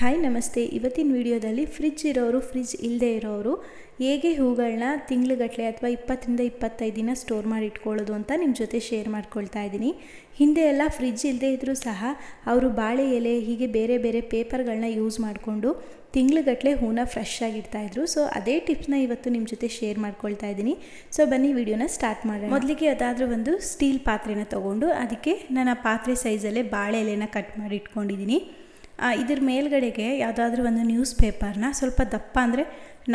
Hi ನಮಸ್ತೆ. ಇವತ್ತಿನ ವಿಡಿಯೋದಲ್ಲಿ ಫ್ರಿಜ್ ಇರೋರು ಫ್ರಿಜ್ ಇಲ್ಲದೆ ಇರೋರು ಹೇಗೆ ಹೂಗಳನ್ನ ತಿಂಗ್ಳುಗಟ್ಟಲೆ ಅಥವಾ ಇಪ್ಪತ್ತರಿಂದ ಇಪ್ಪತ್ತೈದು ದಿನ ಸ್ಟೋರ್ ಮಾಡಿ ಇಟ್ಕೊಳ್ಳೋದು ಅಂತ ನಿಮ್ಮ ಜೊತೆ ಶೇರ್ ಮಾಡ್ಕೊಳ್ತಾ ಇದ್ದೀನಿ. ಹಿಂದೆ ಎಲ್ಲ ಫ್ರಿಜ್ ಇಲ್ಲದೆ ಇದ್ದರೂ ಸಹ ಅವರು ಬಾಳೆ ಎಲೆ, ಹೀಗೆ ಬೇರೆ ಬೇರೆ ಪೇಪರ್ಗಳನ್ನ ಯೂಸ್ ಮಾಡಿಕೊಂಡು ತಿಂಗ್ಳುಗಟ್ಟಲೆ ಹೂನ ಫ್ರೆಶ್ ಆಗಿಡ್ತಾಯಿದ್ರು ಸೊ ಅದೇ ಟಿಪ್ಸ್ನ ಇವತ್ತು ನಿಮ್ಮ ಜೊತೆ ಶೇರ್ ಮಾಡ್ಕೊಳ್ತಾ ಇದ್ದೀನಿ. ಸೊ ಬನ್ನಿ ವಿಡಿಯೋನ ಸ್ಟಾರ್ಟ್ ಮಾಡೋಣ. ಮೊದಲಿಗೆ ಅದಾದರೂ ಒಂದು ಸ್ಟೀಲ್ ಪಾತ್ರೆನ ತೊಗೊಂಡು, ಅದಕ್ಕೆ ನಾನು ಆ ಪಾತ್ರೆ ಸೈಜಲ್ಲೇ ಬಾಳೆ ಎಲೆನ ಕಟ್ ಮಾಡಿ ಇಟ್ಕೊಂಡಿದ್ದೀನಿ. ಇದ್ರ ಮೇಲ್ಗಡೆಗೆ ಯಾವುದಾದ್ರೂ ಒಂದು ನ್ಯೂಸ್ ಪೇಪರ್ನ ಸ್ವಲ್ಪ ದಪ್ಪ ಅಂದರೆ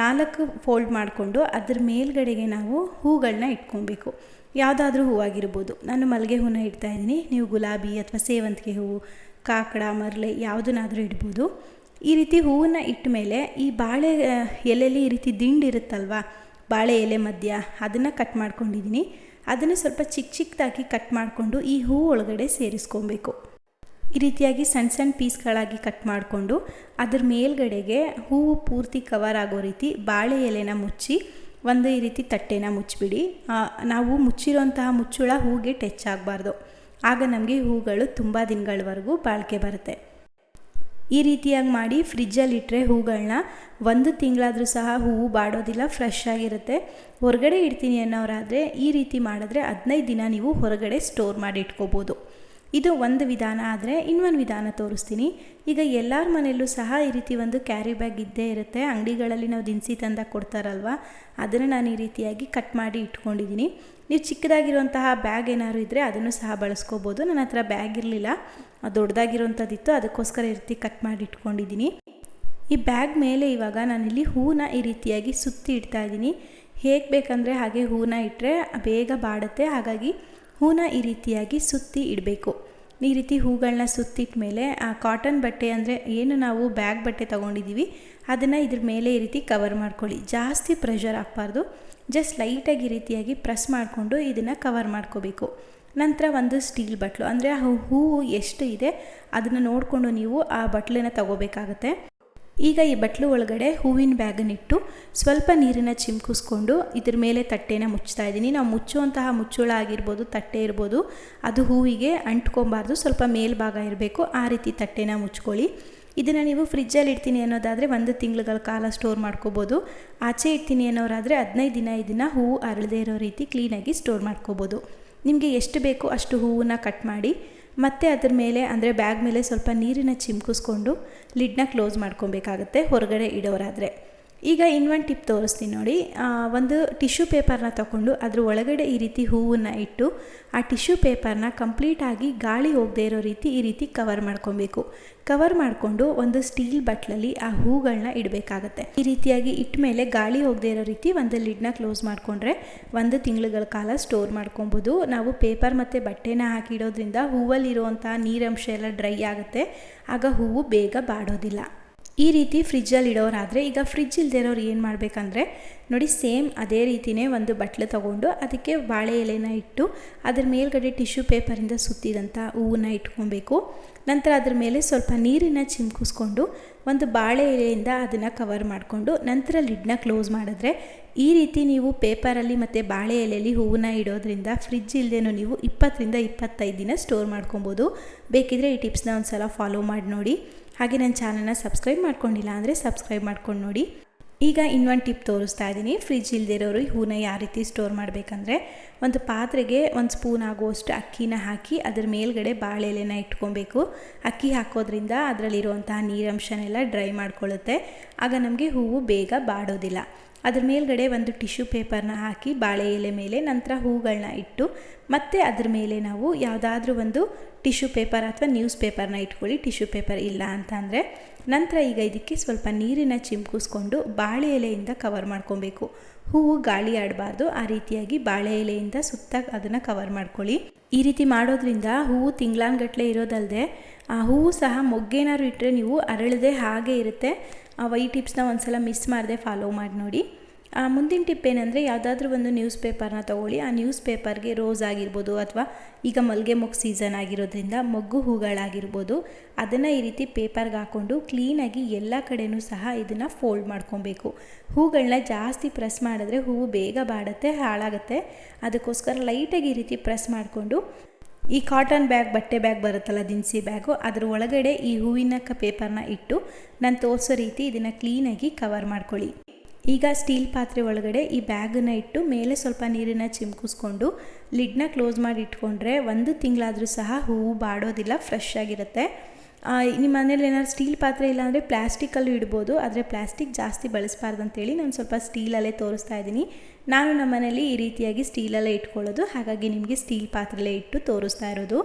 ನಾಲ್ಕು ಫೋಲ್ಡ್ ಮಾಡಿಕೊಂಡು ಅದ್ರ ಮೇಲ್ಗಡೆಗೆ ನಾವು ಹೂಗಳನ್ನ ಇಟ್ಕೊಬೇಕು. ಯಾವುದಾದ್ರೂ ಹೂವಾಗಿರ್ಬೋದು. ನಾನು ಮಲ್ಲಿಗೆ ಹೂನ ಇಡ್ತಾ ಇದ್ದೀನಿ. ನೀವು ಗುಲಾಬಿ ಅಥವಾ ಸೇವಂತಿಗೆ ಹೂವು ಕಾಕಡ, ಮರಳೆ ಯಾವುದನ್ನಾದರೂ ಇಡ್ಬೋದು. ಈ ರೀತಿ ಹೂವನ್ನು ಇಟ್ಟ ಮೇಲೆ ಈ ಬಾಳೆ ಎಲೆಯಲ್ಲಿ ಈ ರೀತಿ ದಿಂಡು ಇರುತ್ತಲ್ವ, ಬಾಳೆ ಎಲೆ ಮಧ್ಯ ಅದನ್ನು ಕಟ್ ಮಾಡ್ಕೊಂಡಿದ್ದೀನಿ. ಅದನ್ನು ಸ್ವಲ್ಪ ಚಿಕ್ಕ ಚಿಕ್ಕದಾಗಿ ಕಟ್ ಮಾಡಿಕೊಂಡು ಈ ಹೂ ಒಳಗಡೆ ಸೇರಿಸ್ಕೊಬೇಕು. ಈ ರೀತಿಯಾಗಿ ಸಣ್ಣ ಸಣ್ಣ ಪೀಸ್ಗಳಾಗಿ ಕಟ್ ಮಾಡಿಕೊಂಡು ಅದ್ರ ಮೇಲ್ಗಡೆಗೆ ಹೂವು ಪೂರ್ತಿ ಕವರ್ ಆಗೋ ರೀತಿ ಬಾಳೆ ಎಲೆನ ಮುಚ್ಚಿ ಒಂದು ಈ ರೀತಿ ತಟ್ಟೆನ ಮುಚ್ಚಿಬಿಡಿ. ನಾವು ಮುಚ್ಚಿರೋಂತಹ ಮುಚ್ಚುಳ ಹೂಗೆ ಟಚ್ ಆಗಬಾರ್ದು. ಆಗ ನಮಗೆ ಹೂಗಳು ತುಂಬ ದಿನಗಳವರೆಗೂ ಬಾಳಿಕೆ ಬರುತ್ತೆ. ಈ ರೀತಿಯಾಗಿ ಮಾಡಿ ಫ್ರಿಜ್ಜಲ್ಲಿ ಇಟ್ಟರೆ ಹೂಗಳನ್ನ ಒಂದು ತಿಂಗಳಾದರೂ ಸಹ ಹೂವು ಬಾಡೋದಿಲ್ಲ, ಫ್ರೆಶ್ ಆಗಿರುತ್ತೆ. ಹೊರಗಡೆ ಇಡ್ತೀನಿ ಅನ್ನೋರಾದರೆ ಈ ರೀತಿ ಮಾಡಿದ್ರೆ ಹದಿನೈದು ದಿನ ನೀವು ಹೊರಗಡೆ ಸ್ಟೋರ್ ಮಾಡಿ ಇಟ್ಕೋಬೋದು. ಇದು ಒಂದು ವಿಧಾನ ಆದರೆ ಇನ್ನೊಂದು ವಿಧಾನ ತೋರಿಸ್ತೀನಿ. ಈಗ ಎಲ್ಲರ ಮನೆಯಲ್ಲೂ ಸಹ ಈ ರೀತಿ ಒಂದು ಕ್ಯಾರಿ ಬ್ಯಾಗ್ ಇದ್ದೇ ಇರುತ್ತೆ. ಅಂಗಡಿಗಳಲ್ಲಿ ನಾವು ದಿನಸಿ ತಂದ ಕೊಡ್ತಾರಲ್ವ? ಅದನ್ನು ನಾನು ಈ ರೀತಿಯಾಗಿ ಕಟ್ ಮಾಡಿ ಇಟ್ಕೊಂಡಿದ್ದೀನಿ ನೀವು ಚಿಕ್ಕದಾಗಿರುವಂತಹ ಬ್ಯಾಗ್ ಏನಾದ್ರು ಇದ್ದರೆ ಅದನ್ನು ಸಹ ಬಳಸ್ಕೋಬೋದು. ನನ್ನ ಹತ್ರ ಬ್ಯಾಗ್ ಇರಲಿಲ್ಲ. ದೊಡ್ಡದಾಗಿರುವಂಥದ್ದಿತ್ತು ಅದಕ್ಕೋಸ್ಕರ ಈ ರೀತಿ ಕಟ್ ಮಾಡಿ ಇಟ್ಕೊಂಡಿದ್ದೀನಿ ಈ ಬ್ಯಾಗ್ ಮೇಲೆ ಇವಾಗ ನಾನಿಲ್ಲಿ ಹೂನ ಈ ರೀತಿಯಾಗಿ ಸುತ್ತಿ ಇಡ್ತಾ ಇದ್ದೀನಿ ಹೇಗೆ ಬೇಕಂದರೆ ಹಾಗೆ ಹೂನ ಇಟ್ಟರೆ ಬೇಗ ಬಾಡುತ್ತೆ. ಹಾಗಾಗಿ ಹೂನ ಈ ರೀತಿಯಾಗಿ ಸುತ್ತಿ ಇಡಬೇಕು. ಈ ರೀತಿ ಹೂಗಳನ್ನ ಸುತ್ತಿಟ್ಟ ಮೇಲೆ ಆ ಕಾಟನ್ ಬಟ್ಟೆ ಅಂದರೆ ಏನು ನಾವು ಬ್ಯಾಗ್ ಬಟ್ಟೆ ತೊಗೊಂಡಿದ್ದೀವಿ, ಅದನ್ನು ಇದ್ರ ಮೇಲೆ ಈ ರೀತಿ ಕವರ್ ಮಾಡ್ಕೊಳ್ಳಿ. ಜಾಸ್ತಿ ಪ್ರೆಷರ್ ಆಗಬಾರ್ದು. ಜಸ್ಟ್ ಲೈಟಾಗಿ ಈ ರೀತಿಯಾಗಿ ಪ್ರೆಸ್ ಮಾಡಿಕೊಂಡು ಇದನ್ನು ಕವರ್ ಮಾಡ್ಕೋಬೇಕು. ನಂತರ ಒಂದು ಸ್ಟೀಲ್ ಬಟ್ಲು ಅಂದರೆ ಆ ಹೂವು ಎಷ್ಟು ಇದೆ, ಅದನ್ನು ನೋಡಿಕೊಂಡು ನೀವು ಆ ಬಟ್ಲನ್ನ ತಗೋಬೇಕಾಗತ್ತೆ. ಈಗ ಈ ಬಟ್ಲು ಒಳಗಡೆ ಹೂವಿನ ಬ್ಯಾಗನ್ನಿಟ್ಟು ಸ್ವಲ್ಪ ನೀರನ್ನು ಚಿಮ್ಕಿಸ್ಕೊಂಡು ಇದ್ರ ಮೇಲೆ ತಟ್ಟೆನ ಮುಚ್ತಾ ಇದ್ದೀನಿ. ನಾವು ಮುಚ್ಚುವಂತಹ ಮುಚ್ಚುಳ ಆಗಿರ್ಬೋದು ತಟ್ಟೆ ಇರ್ಬೋದು, ಅದು ಹೂವಿಗೆ ಅಂಟ್ಕೊಬಾರ್ದು. ಸ್ವಲ್ಪ ಮೇಲ್ಭಾಗ ಇರಬೇಕು. ಆ ರೀತಿ ತಟ್ಟೆನ ಮುಚ್ಕೊಳ್ಳಿ. ಇದನ್ನು ನೀವು ಫ್ರಿಜ್ಜಲ್ಲಿ ಇಡ್ತೀನಿ ಅನ್ನೋದಾದರೆ ಒಂದು ತಿಂಗಳುಗಳ ಕಾಲ ಸ್ಟೋರ್ ಮಾಡ್ಕೋಬೋದು. ಆಚೆ ಇಡ್ತೀನಿ ಅನ್ನೋರಾದರೆ ಹದಿನೈದು ದಿನ ಇದನ್ನು ಹೂವು ಅರಳದೇ ಇರೋ ರೀತಿ ಕ್ಲೀನಾಗಿ ಸ್ಟೋರ್ ಮಾಡ್ಕೋಬೋದು. ನಿಮಗೆ ಎಷ್ಟು ಬೇಕೋ ಅಷ್ಟು ಹೂವನ್ನ ಕಟ್ ಮಾಡಿ ಮತ್ತು ಅದ್ರ ಮೇಲೆ ಅಂದರೆ ಬ್ಯಾಗ್ ಮೇಲೆ ಸ್ವಲ್ಪ ನೀರಿನ ಚಿಮ್ಕಿಸ್ಕೊಂಡು ಲಿಡ್ನ ಕ್ಲೋಸ್ ಮಾಡ್ಕೊಬೇಕಾಗತ್ತೆ ಹೊರಗಡೆ ಇಡೋರಾದರೆ. ಈಗ ಇನ್ನೊಂದು ಟಿಪ್ ತೋರಿಸ್ತೀನಿ ನೋಡಿ. ಒಂದು ಟಿಶ್ಯೂ ಪೇಪರ್ನ ತಗೊಂಡು ಅದ್ರ ಒಳಗಡೆ ಈ ರೀತಿ ಹೂವನ್ನು ಇಟ್ಟು ಆ ಟಿಶ್ಯೂ ಪೇಪರ್ನ ಕಂಪ್ಲೀಟಾಗಿ ಗಾಳಿ ಹೋಗದೆ ಇರೋ ರೀತಿ ಈ ರೀತಿ ಕವರ್ ಮಾಡ್ಕೊಬೇಕು. ಕವರ್ ಮಾಡಿಕೊಂಡು ಒಂದು ಸ್ಟೀಲ್ ಬಟ್ಲಲ್ಲಿ ಆ ಹೂಗಳನ್ನ ಇಡಬೇಕಾಗತ್ತೆ. ಈ ರೀತಿಯಾಗಿ ಇಟ್ಟ ಮೇಲೆ ಗಾಳಿ ಹೋಗದೆ ಇರೋ ರೀತಿ ಒಂದು ಲಿಡ್ನ ಕ್ಲೋಸ್ ಮಾಡಿಕೊಂಡ್ರೆ ಒಂದು ತಿಂಗಳುಗಳ ಕಾಲ ಸ್ಟೋರ್ ಮಾಡ್ಕೊಬೋದು. ನಾವು ಪೇಪರ್ ಮತ್ತು ಬಟ್ಟೆನ ಹಾಕಿಡೋದ್ರಿಂದ ಹೂವಲ್ಲಿರುವಂಥ ನೀರಂಶ ಎಲ್ಲ ಡ್ರೈ ಆಗುತ್ತೆ. ಆಗ ಹೂವು ಬೇಗ ಬಾಡೋದಿಲ್ಲ. ಈ ರೀತಿ ಫ್ರಿಜ್ಜಲ್ಲಿ ಇಡೋರಾದರೆ ಈಗ ಫ್ರಿಜ್ ಇಲ್ಲದೆ ಇರೋರು ಏನು ಮಾಡಬೇಕಂದ್ರೆ ನೋಡಿ ಸೇಮ್ ಅದೇ ರೀತಿಯೇ ಒಂದು ಬಟ್ಲು ತೊಗೊಂಡು ಅದಕ್ಕೆ ಬಾಳೆ ಎಲೆನ ಇಟ್ಟು ಅದ್ರ ಮೇಲ್ಗಡೆ ಟಿಶ್ಯೂ ಪೇಪರಿಂದ ಸುತ್ತಿದಂಥ ಹೂವನ್ನ ಇಟ್ಕೊಬೇಕು. ನಂತರ ಅದ್ರ ಮೇಲೆ ಸ್ವಲ್ಪ ನೀರನ್ನು ಚಿಮ್ಕಿಸ್ಕೊಂಡು ಒಂದು ಬಾಳೆ ಎಲೆಯಿಂದ ಅದನ್ನು ಕವರ್ ಮಾಡಿಕೊಂಡು ನಂತರ ಲಿಡ್ನ ಕ್ಲೋಸ್ ಮಾಡಿದ್ರೆ ಈ ರೀತಿ ನೀವು ಪೇಪರಲ್ಲಿ ಮತ್ತು ಬಾಳೆ ಎಲೆಯಲ್ಲಿ ಹೂವನ್ನ ಇಡೋದ್ರಿಂದ ಫ್ರಿಜ್ ಇಲ್ಲದೇನೂ ನೀವು ಇಪ್ಪತ್ತರಿಂದ ಇಪ್ಪತ್ತೈದು ದಿನ ಸ್ಟೋರ್ ಮಾಡ್ಕೊಬೋದು. ಬೇಕಿದ್ರೆ ಈ ಟಿಪ್ಸ್ನ ಒಂದು ಸಲ ಫಾಲೋ ಮಾಡಿ ನೋಡಿ. ಹಾಗೆ ನನ್ನ ಚಾನಲ್ನ ಸಬ್ಸ್ಕ್ರೈಬ್ ಮಾಡ್ಕೊಂಡಿಲ್ಲ ಅಂದರೆ ಸಬ್ಸ್ಕ್ರೈಬ್ ಮಾಡ್ಕೊಂಡು ನೋಡಿ. ಈಗ ಇನ್ನೊಂದು ಟಿಪ್ ತೋರಿಸ್ತಾ ಇದ್ದೀನಿ. ಫ್ರಿಜ್ ಇಲ್ದಿರೋರು ಹೂನ ಯಾವ ರೀತಿ ಸ್ಟೋರ್ ಮಾಡಬೇಕಂದ್ರೆ ಒಂದು ಪಾತ್ರೆಗೆ ಒಂದು ಸ್ಪೂನ್ ಆಗುವಷ್ಟು ಅಕ್ಕಿನ ಹಾಕಿ ಅದ್ರ ಮೇಲ್ಗಡೆ ಬಾಳೆ ಎಲೆನ ಇಟ್ಕೊಬೇಕು. ಅಕ್ಕಿ ಹಾಕೋದ್ರಿಂದ ಅದರಲ್ಲಿರುವಂತಹ ನೀರಂಶನೆಲ್ಲ ಡ್ರೈ ಮಾಡ್ಕೊಳ್ಳುತ್ತೆ ಆಗ ನಮಗೆ ಹೂವು ಬೇಗ ಬಾಡೋದಿಲ್ಲ. ಅದ್ರ ಮೇಲ್ಗಡೆ ಒಂದು ಟಿಶ್ಯೂ ಪೇಪರ್ನ ಹಾಕಿ ಬಾಳೆ ಎಲೆ ಮೇಲೆ ನಂತರ ಹೂಗಳನ್ನ ಇಟ್ಟು, ಮತ್ತೆ ಅದ್ರ ಮೇಲೆ ನಾವು ಯಾವುದಾದ್ರೂ ಒಂದು ಟಿಶ್ಯೂ ಪೇಪರ್ ಅಥವಾ ನ್ಯೂಸ್ ಪೇಪರ್ನ ಇಟ್ಕೊಳ್ಳಿ. ಟಿಶ್ಯೂ ಪೇಪರ್ ಇಲ್ಲ ಅಂತ ಅಂದರೆ ನಂತರ ಈಗ ಇದಕ್ಕೆ ಸ್ವಲ್ಪ ನೀರಿನ ಚಿಮ್ಕಿಸ್ಕೊಂಡು ಬಾಳೆ ಎಲೆಯಿಂದ ಕವರ್ ಮಾಡ್ಕೊಬೇಕು. ಹೂವು ಗಾಳಿ ಆಡಬಾರ್ದು. ಆ ರೀತಿಯಾಗಿ ಬಾಳೆ ಎಲೆಯಿಂದ ಸುತ್ತ ಅದನ್ನು ಕವರ್ ಮಾಡ್ಕೊಳ್ಳಿ. ಈ ರೀತಿ ಮಾಡೋದ್ರಿಂದ ಹೂವು ತಿಂಗ್ಳಾನ್ಗಟ್ಲೆ ಇರೋದಲ್ಲದೆ ಆ ಹೂವು ಸಹ ಮೊಗ್ಗೇನಾದ್ರು ಇಟ್ಟರೆ ನೀವು ಅರಳದೆ ಹಾಗೆ ಇರುತ್ತೆ. ಆ ವೈ ಟಿಪ್ಸ್ನ ಒಂದ್ಸಲ ಮಿಸ್ ಮಾಡದೆ ಫಾಲೋ ಮಾಡಿ ನೋಡಿ. ಮುಂದಿನ ಟಿಪ್ ಏನಂದರೆ ಯಾವುದಾದ್ರೂ ಒಂದು ನ್ಯೂಸ್ ಪೇಪರ್ನ ತೊಗೊಳ್ಳಿ. ಆ ನ್ಯೂಸ್ ಪೇಪರ್ಗೆ ರೋಸ್ ಆಗಿರ್ಬೋದು ಅಥವಾ ಈಗ ಮಲ್ಲಿಗೆ ಮೊಗ್ಗು ಸೀಸನ್ ಆಗಿರೋದ್ರಿಂದ ಮೊಗ್ಗು ಹೂಗಳಾಗಿರ್ಬೋದು. ಅದನ್ನು ಈ ರೀತಿ ಪೇಪರ್ಗೆ ಹಾಕ್ಕೊಂಡು ಕ್ಲೀನಾಗಿ ಎಲ್ಲ ಕಡೆಯೂ ಸಹ ಇದನ್ನು ಫೋಲ್ಡ್ ಮಾಡ್ಕೊಬೇಕು. ಹೂಗಳನ್ನ ಜಾಸ್ತಿ ಪ್ರೆಸ್ ಮಾಡಿದ್ರೆ ಹೂವು ಬೇಗ ಬಾಡುತ್ತೆ, ಹಾಳಾಗುತ್ತೆ. ಅದಕ್ಕೋಸ್ಕರ ಲೈಟಾಗಿ ಈ ರೀತಿ ಪ್ರೆಸ್ ಮಾಡಿಕೊಂಡು ಈ ಕಾಟನ್ ಬ್ಯಾಗ್ ಬಟ್ಟೆ ಬ್ಯಾಗ್ ಬರುತ್ತಲ್ಲ ದಿನಸಿ ಬ್ಯಾಗು ಅದ್ರ ಒಳಗಡೆ ಈ ಹೂವಿನ ಪೇಪರ್ನ ಇಟ್ಟು, ನಾನು ತೋರಿಸೋ ರೀತಿ ಇದನ್ನು ಕ್ಲೀನಾಗಿ ಕವರ್ ಮಾಡ್ಕೊಳ್ಳಿ. ಈಗ ಸ್ಟೀಲ್ ಪಾತ್ರೆ ಒಳಗಡೆ ಈ ಬ್ಯಾಗನ್ನು ಇಟ್ಟು ಮೇಲೆ ಸ್ವಲ್ಪ ನೀರನ್ನು ಚಿಮ್ಕಿಸ್ಕೊಂಡು ಲಿಡ್ನ ಕ್ಲೋಸ್ ಮಾಡಿ ಇಟ್ಕೊಂಡ್ರೆ ಒಂದು ತಿಂಗಳಾದರೂ ಸಹ ಹೂವು ಬಾಡೋದಿಲ್ಲ ಫ್ರೆಶ್ ಆಗಿರುತ್ತೆ. ನಿಮ್ಮ ಮನೇಲಿ ಏನಾದ್ರು ಸ್ಟೀಲ್ ಪಾತ್ರೆ ಇಲ್ಲಾಂದರೆ ಪ್ಲಾಸ್ಟಿಕಲ್ಲೂ ಇಡ್ಬೋದು, ಆದರೆ ಪ್ಲಾಸ್ಟಿಕ್ ಜಾಸ್ತಿ ಬಳಸಬಾರ್ದು ಅಂತೇಳಿ ನಾನು ಸ್ವಲ್ಪ ಸ್ಟೀಲಲ್ಲೇ ತೋರಿಸ್ತಾ ಇದ್ದೀನಿ. ನಾನು ನಮ್ಮ ಮನೇಲಿ ಈ ರೀತಿಯಾಗಿ ಸ್ಟೀಲಲ್ಲೇ ಇಟ್ಕೊಳ್ಳೋದು, ಹಾಗಾಗಿ ನಿಮಗೆ ಸ್ಟೀಲ್ ಪಾತ್ರೆಲೇ ಇಟ್ಟು ತೋರಿಸ್ತಾ ಇರೋದು.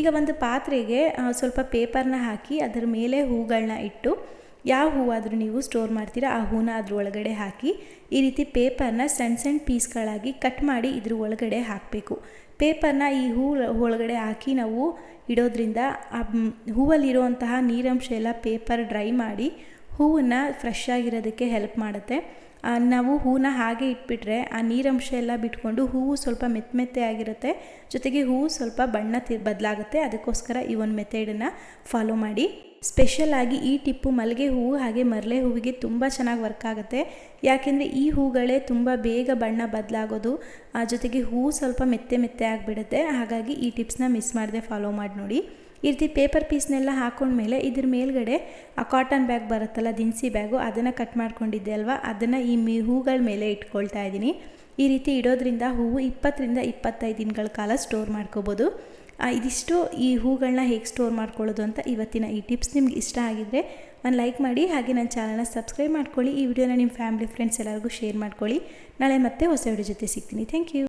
ಈಗ ಒಂದು ಪಾತ್ರೆಗೆ ಸ್ವಲ್ಪ ಪೇಪರ್ನ ಹಾಕಿ ಅದರ ಮೇಲೆ ಹೂಗಳನ್ನ ಇಟ್ಟು ಯಾವ ಹೂವಾದರೂ ನೀವು ಸ್ಟೋರ್ ಮಾಡ್ತೀರಾ, ಆ ಹೂನ ಅದ್ರ ಒಳಗಡೆ ಹಾಕಿ, ಈ ರೀತಿ ಪೇಪರ್ನ ಸಣ್ಣ ಸಣ್ಣ ಪೀಸ್ಗಳಾಗಿ ಕಟ್ ಮಾಡಿ ಇದ್ರ ಒಳಗಡೆ ಹಾಕಬೇಕು. ಪೇಪರ್ನ ಈ ಹೂ ಒಳಗಡೆ ಹಾಕಿ ನಾವು ಇಡೋದ್ರಿಂದ, ಆ ಹೂವಲ್ಲಿರುವಂತಹ ನೀರಂಶ ಎಲ್ಲ ಪೇಪರ್ ಡ್ರೈ ಮಾಡಿ ಹೂವನ್ನು ಫ್ರೆಶ್ ಆಗಿರೋದಕ್ಕೆ ಹೆಲ್ಪ್ ಮಾಡುತ್ತೆ. ನಾವು ಹೂನ ಹಾಗೆ ಇಟ್ಬಿಟ್ರೆ ಆ ನೀರಂಶ ಎಲ್ಲ ಬಿಟ್ಕೊಂಡು ಹೂವು ಸ್ವಲ್ಪ ಮೆತ್ತ ಮೆತ್ತೆ ಆಗಿರುತ್ತೆ. ಜೊತೆಗೆ ಹೂವು ಸ್ವಲ್ಪ ಬಣ್ಣ ತಿ, ಬದಲಾಗುತ್ತೆ. ಅದಕ್ಕೋಸ್ಕರ ಈ ಒಂದು ಮೆಥಡನ್ನು ಫಾಲೋ ಮಾಡಿ. ಸ್ಪೆಷಲ್ ಆಗಿ ಈ ಟಿಪ್ಪು ಮಲ್ಲಿಗೆ ಹೂವು ಹಾಗೆ ಮರಳೆ ಹೂವಿಗೆ ತುಂಬ ಚೆನ್ನಾಗಿ ವರ್ಕ್ ಆಗುತ್ತೆ. ಯಾಕೆಂದರೆ ಈ ಹೂಗಳೇ ತುಂಬ ಬೇಗ ಬಣ್ಣ ಬದಲಾಗೋದು, ಆ ಜೊತೆಗೆ ಹೂವು ಸ್ವಲ್ಪ ಮೆತ್ತೆ ಮೆತ್ತೆ ಆಗಿಬಿಡುತ್ತೆ. ಹಾಗಾಗಿ ಈ ಟಿಪ್ಸ್ನ ಮಿಸ್ ಮಾಡದೆ ಫಾಲೋ ಮಾಡಿ ನೋಡಿ. ಈ ರೀತಿ ಪೇಪರ್ ಪೀಸ್ನೆಲ್ಲ ಹಾಕೊಂಡ್ಮೇಲೆ ಇದ್ರ ಮೇಲ್ಗಡೆ ಆ ಕಾಟನ್ ಬ್ಯಾಗ್ ಬರುತ್ತಲ್ಲ, ದಿನಸಿ ಬ್ಯಾಗು ಅದನ್ನು ಕಟ್ ಮಾಡ್ಕೊಂಡಿದ್ದೆ ಅಲ್ವಾ? ಅದನ್ನು ಈ ಮಿ, ಹೂಗಳ ಮೇಲೆ ಇಟ್ಕೊಳ್ತಾ ಇದ್ದೀನಿ. ಈ ರೀತಿ ಇಡೋದ್ರಿಂದ ಹೂವು ಇಪ್ಪತ್ತರಿಂದ ಇಪ್ಪತ್ತೈದು ದಿನಗಳ ಕಾಲ ಸ್ಟೋರ್ ಮಾಡ್ಕೋಬೋದು. ಇದಿಷ್ಟು ಈ ಹೂಗಳನ್ನ ಹೇಗೆ ಸ್ಟೋರ್ ಮಾಡ್ಕೊಳ್ಳೋದು ಅಂತ ಇವತ್ತಿನ ಈ ಟಿಪ್ಸ್ ನಿಮ್ಗೆ ಇಷ್ಟ ಆಗಿದ್ದರೆ ಒಂದು ಲೈಕ್ ಮಾಡಿ, ಹಾಗೆ ನನ್ನ ಚಾನಲ್ನ ಸಬ್ಸ್ಕ್ರೈಬ್ ಮಾಡ್ಕೊಳ್ಳಿ. ಈ ವಿಡಿಯೋನ ನಿಮ್ಮ ಫ್ಯಾಮಿಲಿ ಫ್ರೆಂಡ್ಸ್ ಎಲ್ಲರಿಗೂ ಶೇರ್ ಮಾಡ್ಕೊಳ್ಳಿ. ನಾಳೆ ಮತ್ತೆ ಹೊಸ ವಿಡಿಯೋ ಜೊತೆ ಸಿಗ್ತೀನಿ. Thank you